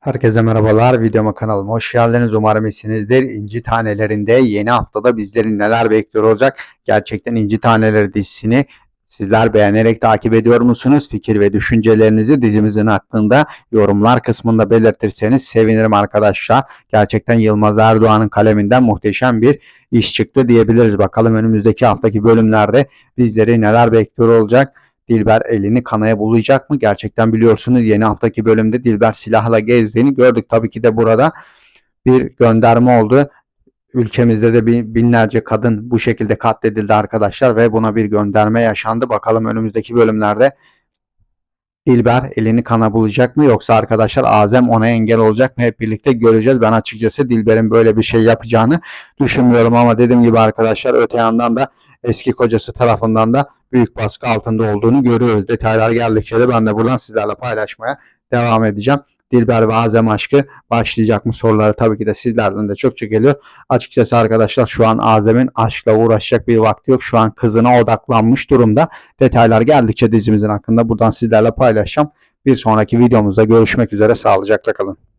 Herkese merhabalar. Videoma kanalıma hoş geldiniz. Umarım iyisinizdir. İnci Tanelerinde yeni haftada bizleri neler bekliyor olacak? Gerçekten İnci Taneleri dizisini sizler beğenerek takip ediyor musunuz? Fikir ve düşüncelerinizi dizimizin hakkında yorumlar kısmında belirtirseniz sevinirim arkadaşlar. Gerçekten Yılmaz Erdoğan'ın kaleminden muhteşem bir iş çıktı diyebiliriz. Bakalım önümüzdeki haftaki bölümlerde bizleri neler bekliyor olacak? Dilber elini kanaya bulayacak mı? Gerçekten biliyorsunuz yeni haftaki bölümde Dilber silahla gezdiğini gördük. Tabii ki de burada bir gönderme oldu. Ülkemizde de bin- binlerce kadın bu şekilde katledildi arkadaşlar ve buna bir gönderme yaşandı. Bakalım önümüzdeki bölümlerde Dilber elini kana bulacak mı yoksa arkadaşlar Azem ona engel olacak mı? Hep birlikte göreceğiz. Ben açıkçası Dilber'in böyle bir şey yapacağını düşünmüyorum ama dediğim gibi arkadaşlar öte yandan da eski kocası tarafından da büyük baskı altında olduğunu görüyoruz. Detaylar geldikçe de ben de buradan sizlerle paylaşmaya devam edeceğim. Dilber ve Azem aşkı başlayacak mı soruları tabii ki de sizlerden de çokça geliyor. Açıkçası arkadaşlar şu an Azem'in aşkla uğraşacak bir vakti yok. Şu an kızına odaklanmış durumda. Detaylar geldikçe dizimizin hakkında buradan sizlerle paylaşacağım. Bir sonraki videomuzda görüşmek üzere. Sağlıcakla kalın.